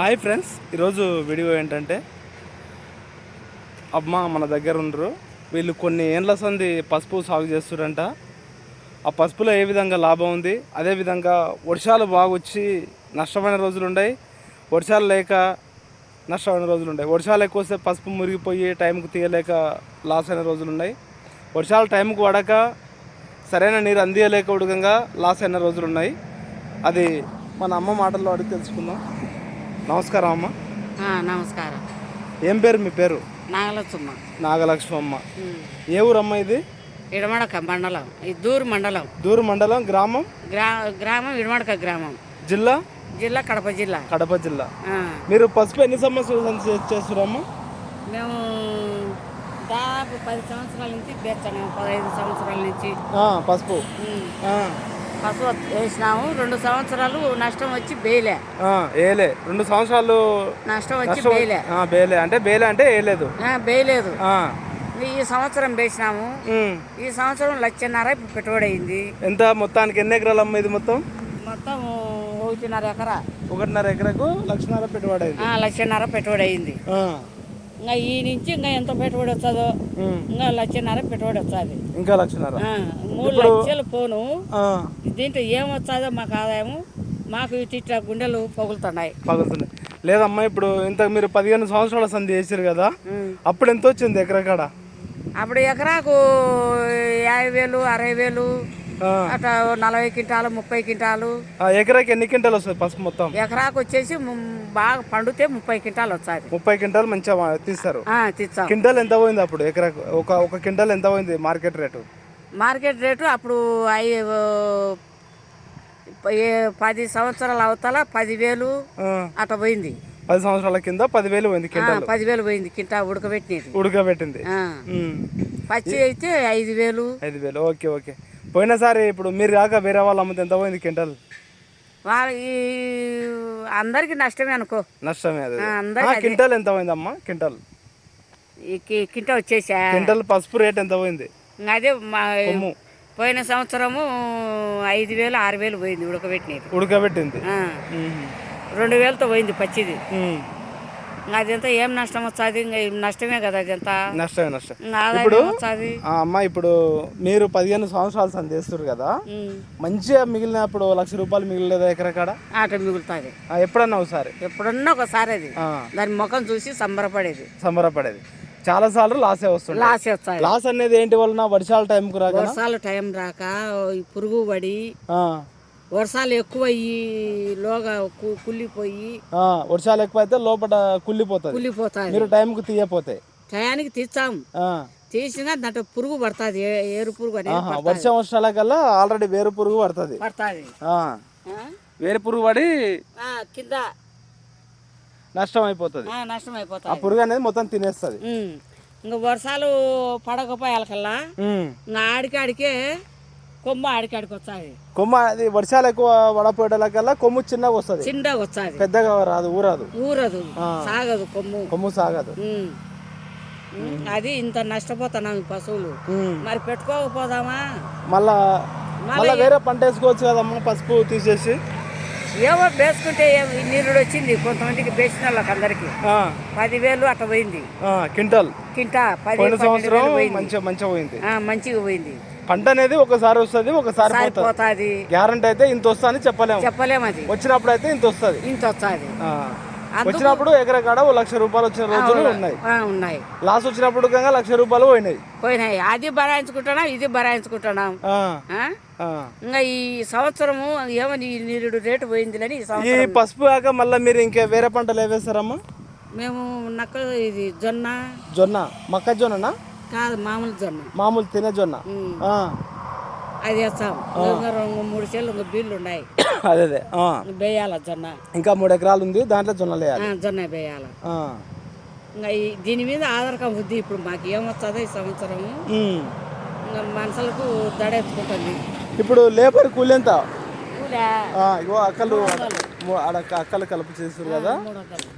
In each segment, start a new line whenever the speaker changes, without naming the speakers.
Hi friends ఈరోజు video ఏంటంటే అమ్మ మన దగ్గర ఉండరు. వీళ్ళు కొన్ని ఏండ్ల సంది పసుపు సాగు చేస్తురంట ఆ పసుపులో ఏ విధంగా లాభం ఉంది? అదేవిధంగా వర్షాలు బాగా వచ్చి నష్టమైన రోజులు ఉన్నాయి వర్షాలు లేక నష్టమైన రోజులు ఉన్నాయి వర్షాలు ఎక్కువ వస్తే పసుపు మురిగిపోయి టైంకు తీయలేక లాస్ అయిన రోజులు ఉన్నాయి. వర్షాలు టైంకు పడక సరైన నీరు అందియలేక ఉడకంగా లాస్ అయిన రోజులు ఉన్నాయి. అది మన అమ్మ మాటల్లో అడిగి తెలుసుకుందాం. నమస్కారం అమ్మ.
నమస్కారం.
ఏం పేరు మీ పేరు? నాగలక్ష్మి. అమ్మ ఏ ఊరమ్మ ఇది?
ఇడమడక మండలం. ఇద్దూరు మండలం.
దూరు మండలం గ్రామం?
గ్రా గ్రామం ఇడమడక గ్రామం.
జిల్లా?
జిల్లా కడప జిల్లా.
కడప జిల్లా. మీరు పసుపు ఎన్ని సంవత్సరాల చేస్తున్నారమ్మా?
మేము దాదాపు పది సంవత్సరాల నుంచి పదహైదు సంవత్సరాల నుంచి.
పసుపు.
పశువు వేసినాము. రెండు సంవత్సరాలు నష్టం వచ్చి బేలే.
ఏలే. రెండు సంవత్సరాలు
నష్టం వచ్చి బేలే.
బేలే. అంటే బేలే అంటే ఏలేదు.
ఆ, బేయలేదు ఈ సంవత్సరం వేసినాము. ఈ సంవత్సరం లక్షన్నర పెట్టుబడి అయింది.
ఎంత మొత్తానికి? ఎన్ని ఎకరాలు అమ్మ ఇది మొత్తం?
మొత్తం ఒకటిన్నర ఎకరా.
ఒకటిన్నర ఎకరకు లక్షన్నర పెట్టుబడి అయింది.
లక్షన్నర పెట్టుబడి అయింది. ఇంకా ఈ నుంచి ఇంకా ఎంత పెట్టుబడి వస్తుందో. ఇంకా లక్షన్నర పెట్టుబడి వస్తుంది.
ఇంకా లక్షన్నర?
మూడు లక్షలు పోను. దీంట్లో ఏం వస్తుందో మాకు ఆదాయము. మాకు ఇటు ఇట్లా గుండెలు పగులుతున్నాయి.
పగులుతున్నాయి. లేదమ్మా ఇప్పుడు ఇంత మీరు పదిహేను సంవత్సరాల సంధి చేసారు కదా అప్పుడు ఎంత వచ్చింది ఎకరకాడ
అప్పుడు ఎకరాకు యాభై వేలు అరవై వేలు అట్లా నలభై క్వింటాలు ముప్పై క్వింటాలు.
ఎకరాకి ఎన్ని క్వింటాలు వస్తుంది పసుపు మొత్తం?
ఎకరాకు వచ్చేసి బాగా పండితే ముప్పై క్వింటాలు వస్తుంది.
ముప్పై క్వింటాలు మంచిగా తీస్తారు. క్వింటాల్ ఎంత పోయింది అప్పుడు? ఎకరాకు ఒక ఒక క్వింటాల్ ఎంత పోయింది మార్కెట్ రేటు?
మార్కెట్ రేటు అప్పుడు ఏ- పది సంవత్సరాల అవతల పదివేలు అట్లా పోయింది.
పది సంవత్సరాల కింద పదివేలు పోయింది
ఆ,
క్వింటాల్.
పదివేలు పోయింది కింటా
ఉడకబెట్టింది. ఉమ్.
పచ్చి అయితే ఐదు వేలు.
ఐదు వేలు. Okay okay. పోయినసారి ఇప్పుడు మీరు కాక వేరే వాళ్ళు అమ్మితే ఎంత పోయింది క్వింటాల్?
వాళ్ళ ఈ అందరికి నష్టమే అనుకో.
నష్టమే అది.
అందరికి అదే.
క్వింటాల్ ఎంత పోయింది అమ్మా క్వింటాల్
ఈ కి- కింటా వచ్చేసా?
క్వింటాల్ పసుపు రేట్ ఎంత పోయింది?
అదే మా
కొమ్ము.
పోయిన సంవత్సరము ఐదు వేలు ఆరు వేలు పోయింది ఉడకబెట్టినది.
ఉడకబెట్టింది.
ఆ. రెండు వేలతో పోయింది పచ్చిది. అదంతా ఏం నష్టం ఈ నష్టమే కదా అదంతా.
నష్టమే నష్టం ఆ, అమ్మ ఇప్పుడు మీరు పదిహేను సంవత్సరాలు సంది చేస్తారు కదా మంచిగా మిగిలినప్పుడు లక్ష రూపాయలు మిగిలిలేదా ఎకరకాడ?
ఆట మిగులుతుంది.
ఎప్పుడన్నా ఒకసారి?
ఎప్పుడన్నా ఒకసారి అది. దాని ముఖం చూసి సంబరపడేది.
సంబరపడేది. చాలా సార్లు లాసే వస్తుంది
లాస్ వస్తుంది
లాస్ అనేది ఏంటి వలన? వర్షాల టైంకు రాక
వర్షాలు టైం రాక పురుగు పడి వర్షాలు ఎక్కువ అయ్యి లోగా కుళ్ళిపోయి
ఆ, వర్షాలు ఎక్కువ అయితే లోపల కుళ్ళిపోతుంది
కుళ్ళిపోతుంది
మీరు టైంకు తీయపోతే
టయానికి తీస్తాం.
ఆ,
తీసినా దాంట్లో పురుగు పడుతుంది ఏరు పురుగు అనేది
వర్షం వర్షాల కల్లా ఆల్రెడీ వేరు పురుగు పడుతుంది.
పడుతుంది.
ఆ, వేరు పురుగు పడి
కింద.
నష్టం అయిపోతుంది
ఆ, నష్టం
ఆ
అయిపోతుంది
పురుగు అనేది మొత్తం తినేస్తుంది.
ఇంకా వర్షాలు పడకపోయాలకల్లా ఇంకా ఆడికాడికే కొమ్మ ఆడికాడికి వస్తుంది.
కొమ్మ అది వర్షాలు ఎక్కువ పడపోయేటకల్లా కొమ్ము చిన్నగా వస్తుంది.
చిన్నగా వస్తుంది.
పెద్దగా రాదు ఊరాదు.
ఊరదు. సాగదు కొమ్ము.
కొమ్ము సాగదు.
అది ఇంత నష్టపోతున్నాం పశువులు. మరి పెట్టుకోకపోదామా?
మళ్ళా మళ్ళా వేరే పంట వేసుకోవచ్చు కదమ్మా పసుపు తీసేసి.
ఏమో వేసుకుంటే నీరుడు వచ్చింది కొంతమందికి వేసిన వాళ్ళకి అందరికి. పదివేలు అట్లా పోయింది.
ఆ, క్వింటల్.
కింటా పది
సంవత్సరం మంచిగా పోయింది.
ఆ, మంచిగా పోయింది.
పంట అనేది ఒకసారి వస్తుంది ఒకసారి పోతుంది. గ్యారంటీ అయితే ఇంత వస్తా అని చెప్పలేము.
చెప్పలేము అది.
వచ్చినప్పుడు అయితే ఇంత వస్తుంది.
ఇంత వస్తుంది.
వచ్చినప్పుడు ఎకరా కాడ ఓ లక్ష రూపాయలు వచ్చిన రోజులు ఉన్నాయి.
ఉన్నాయి.
లాస్ వచ్చినప్పుడు కనుక లక్ష రూపాయలు పోయినాయి.
పోయినాయి. అది బరాయించుకుంటున్నాం ఇది బరాయించుకుంటున్నాం. ఇంకా ఈ సంవత్సరము ఏమని నీరుడు రేటు పోయిందిలని ఈ
పసుపు కాక మళ్ళీ మీరు ఇంకా వేరే పంటలు ఏవేస్తారమ్మా?
మేము నక్క ఇది జొన్న.
జొన్న. మొక్కజొన్ననా
కాదు మామూలు జొన్న.
మామూలు తినే జొన్న.
అది వేస్తాం. మూడు చేలు ఇంకా బీళ్ళు ఉన్నాయి.
అదే అదే.
వేయాల జొన్న?
ఇంకా మూడు ఎకరాలు ఉంది దాంట్లో జొన్నలు వేయాలి.
జొన్న వేయాల. ఇంకా దీని మీద ఆధారకం ఉంది. ఇప్పుడు మాకు ఏమొస్తుందో ఈ సంవత్సరము. ఇంకా మనుషులకు దడెత్తుకుంటుంది.
ఇప్పుడు లేబర్ కూలి ఎంత? ఇగో అక్కలు అక్కలు కలుపు చేస్తారు కదా?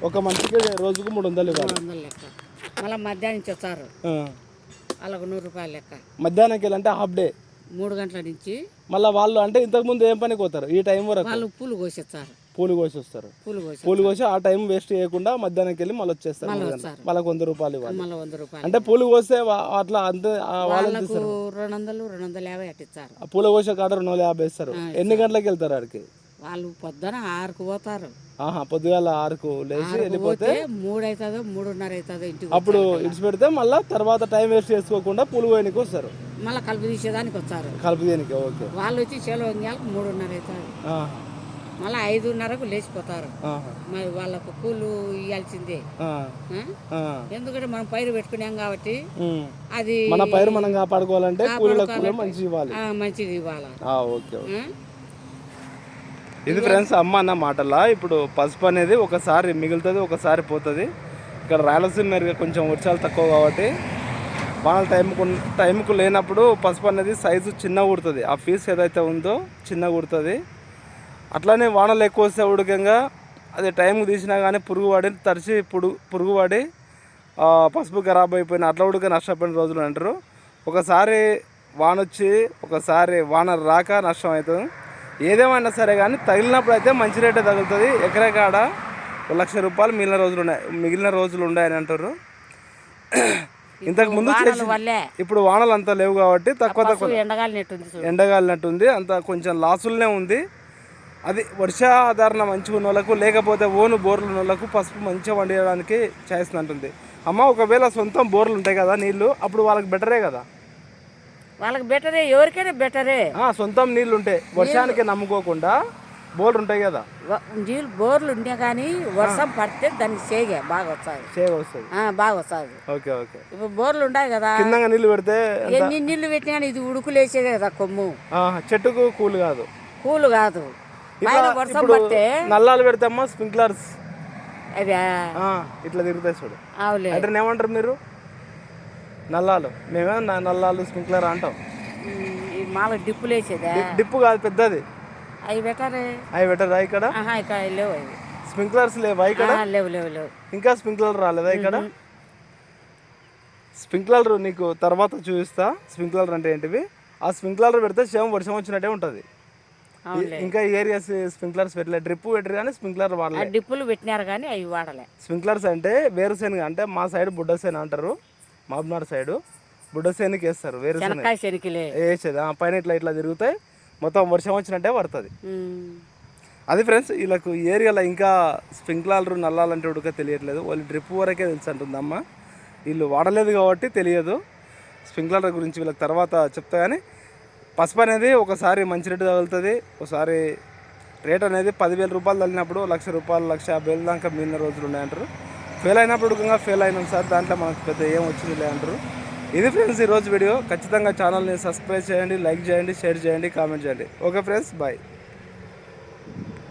ఒక మనిషికి రోజుకు మూడు వందలు ఇవ్వాలి.
మళ్ళీ మధ్యాహ్నం నుంచి వస్తారు. వాళ్ళకు నూరు రూపాయలు లెక్క.
మధ్యాహ్నంకి వెళ్ళి అంటే హాఫ్ డే
మూడు గంటల నుంచి
మళ్ళీ వాళ్ళు అంటే ఇంతకు ముందు ఏం పనికి పోతారు? ఈ టైం వరకు.
వాళ్ళు పూలు కోసేస్తారు.
పూలు కోసి వస్తారు
పూలు కోసి
పూలు కోసి ఆ టైం వేస్ట్ చేయకుండా మధ్యాహ్నానికి వెళ్ళి మళ్ళీ వచ్చేస్తారు. వాళ్ళకి వంద రూపాయలు ఇవ్వాలి.
మళ్ళీ వంద రూపాయలు.
అంటే పూలు కోస్తే అట్లా అంతే
వాళ్ళకు రెండు వందలు రెండు వందల యాభై అట్టిస్తారు.
పూల కోసే కాడ రెండు వందల యాభై ఇస్తారు ఎన్ని గంటలకు వెళ్తారు ఆడికి?
వాళ్ళు పొద్దున ఆరుకు పోతారు.
పొద్దుగాల ఆరుకు లేచి వెళ్ళిపోతే
పోతే మూడు అవుతుందో మూడున్నర అవుతుందో ఇంటికి
అప్పుడు పెడితే మళ్ళీ తర్వాత టైం వేస్ట్ చేసుకోకుండా పూలు కోయనికి వస్తారు.
మళ్ళీ కలుపు తీసేదానికి వచ్చారు
కలుపు దేనికి ఓకే.
వాళ్ళు వచ్చి చెలో వంగాలకు మూడున్నర అవుతుంది మళ్ళీ ఐదున్నరకు లేచిపోతారు. మరి వాళ్ళకు కూలు ఇవ్వాల్సిందే. ఎందుకంటే మనం పైరు పెట్టుకున్నాం కాబట్టి. అది
మన పైరు మనం కాపాడుకోవాలంటే మంచిగా ఇవ్వాలి.
ఆ, మంచిది ఇవ్వాలి?
ఇది ఫ్రెండ్స్ అమ్మ అన్న మాటలా. ఇప్పుడు పసుపు అనేది ఒకసారి మిగులుతుంది ఒకసారి పోతుంది. ఇక్కడ రాయలసీమ మీద కొంచెం వర్షాలు తక్కువ కాబట్టి వానల టైంకు టైంకు లేనప్పుడు పసుపు అనేది సైజు చిన్న ఉడుతుంది ఆ పీస్ ఏదైతే ఉందో చిన్న ఉడుతుంది అట్లానే వానలు ఎక్కువ వస్తే ఉడకంగా అది టైంకి తీసినా కానీ పురుగు పడి తడిచి పురుగు పురుగు పడి పసుపు ఖరాబ్ అయిపోయిన అట్లా ఉడక నష్టపోయిన రోజులు అంటారు. ఒకసారి వాన వచ్చి ఒకసారి వాన రాక నష్టం అవుతుంది. ఏదేమైనా సరే కానీ తగిలినప్పుడు అయితే మంచి రేటే తగులుతుంది. ఎకరా కాడ ఒక లక్ష రూపాయలు మిగిలిన రోజులు ఉన్నాయి. మిగిలిన రోజులు ఉన్నాయని అంటారు. ఇంతకు ముందు ఇప్పుడు వానలు అంతా లేవు కాబట్టి తక్కువ తక్కువ
ఎండగాలినట్టుంది
అంత కొంచెం లాసులనే ఉంది. అది వర్షాధారణ మంచిగా ఉన్న వాళ్ళకు లేకపోతే ఓను బోర్లు ఉన్న వాళ్ళకు పసుపు మంచిగా వండియడానికి ఛాయిస్ ఉంటుంది అమ్మ ఒకవేళ సొంతం బోర్లు ఉంటాయి కదా నీళ్ళు అప్పుడు వాళ్ళకి బెటరే కదా.
వాళ్ళకి బెటరే ఎవరికైనా బెటరే.
ఆ, సొంతం నీళ్ళు ఉంటాయి వర్షానికి నమ్ముకోకుండా బోర్లు ఉంటాయి కదా.
నీళ్ళు బోర్లు ఉండే కానీ వర్షం పడితే దానికి సేగే బాగా వస్తుంది.
చేయగా వస్తుంది.
బాగా వస్తుంది.
Okay okay.
ఇప్పుడు బోర్లు ఉన్నాయి కదా.
కిందంగా నీళ్ళు పెడితే
ఎన్ని నీళ్ళు పెట్టినా కానీ ఇది ఉడుకులేసేదే కదా కొమ్ము.
ఆ, చెట్టుకు కూల్ కాదు.
కూలు కాదు. పైన వర్షం
ఇప్పుడు
పడితే
నల్లాలు పెడతామా స్ప్రింక్లర్స్.
అవి
ఇట్లా తిరుగుతాయి చూడు.
ఆవులే.
అంటే ఏమంటారు మీరు? నల్లాలు. మేమే నల్లాలు స్ప్రింక్లర్ అంటాం.
ఈ మాల డిప్పులు వేసేదా
డిప్పు కాదు పెద్దది.
అవి బెటరే
అవి పెట్టరా ఇక్కడ?
లేవు అవి.
స్ప్రింక్లర్స్ లేవా ఇక్కడ?
లేవు లేవు లేవు.
ఇంకా స్ప్రింక్లర్ రాలేదా ఇక్కడ? స్ప్రింక్లర్ నీకు తర్వాత చూపిస్తా. స్ప్రింక్లర్ అంటే ఏంటివి? ఆ స్ప్రింక్లర్ పెడితే సేమ్ వర్షం వచ్చినట్టే ఉంటుంది. ఇంకా ఏరియాస్ స్ప్రింక్లర్స్ పెట్టలేదు డ్రిప్ పెట్టరు కానీ స్ప్రింక్లర్ వాడలేదు
డిప్పులు పెట్టినారు కానీ అవి వాడలే.
స్ప్రింక్లర్స్ అంటే వేరుశెనగ అంటే మా సైడ్ బుడ్డసేన అంటారు. మాబ్నార్ సైడ్. వేస్తారు
శనక్కాయ శనికిలే
వేసేది ఆ పైన ఇట్లా ఇట్లా తిరుగుతాయి. మొత్తం వర్షం వచ్చినట్టే పడుతుంది. అది ఫ్రెండ్స్ వీళ్ళకు ఏరియాలో ఇంకా స్ప్రింక్లర్లు నల్లాలంటే ఉడక తెలియట్లేదు. వాళ్ళు డ్రిప్ వరకే తెలుసు అంటుంది అమ్మ వీళ్ళు వాడలేదు కాబట్టి తెలియదు. స్ప్రింక్లర్ గురించి వీళ్ళకి తర్వాత చెప్తా కానీ పసుపు అనేది ఒకసారి మంచి రేటు తగులుతుంది. ఒకసారి రేట్ అనేది పదివేల రూపాయలు తగిలినప్పుడు లక్ష రూపాయలు లక్ష యాభై వేల దాకా మిగిలిన రోజులు ఉన్నాయంటారు. ఫెయిల్ అయినప్పుడు ఫెయిల్ అయినాం సార్. దాంట్లో మనకు పెద్ద ఏం వచ్చింది అంటారు. ఇది ఫ్రెండ్స్ ఈరోజు వీడియో ఖచ్చితంగా ఛానల్ని సబ్స్క్రైబ్ చేయండి లైక్ చేయండి షేర్ చేయండి కామెంట్ చేయండి. Okay friends bye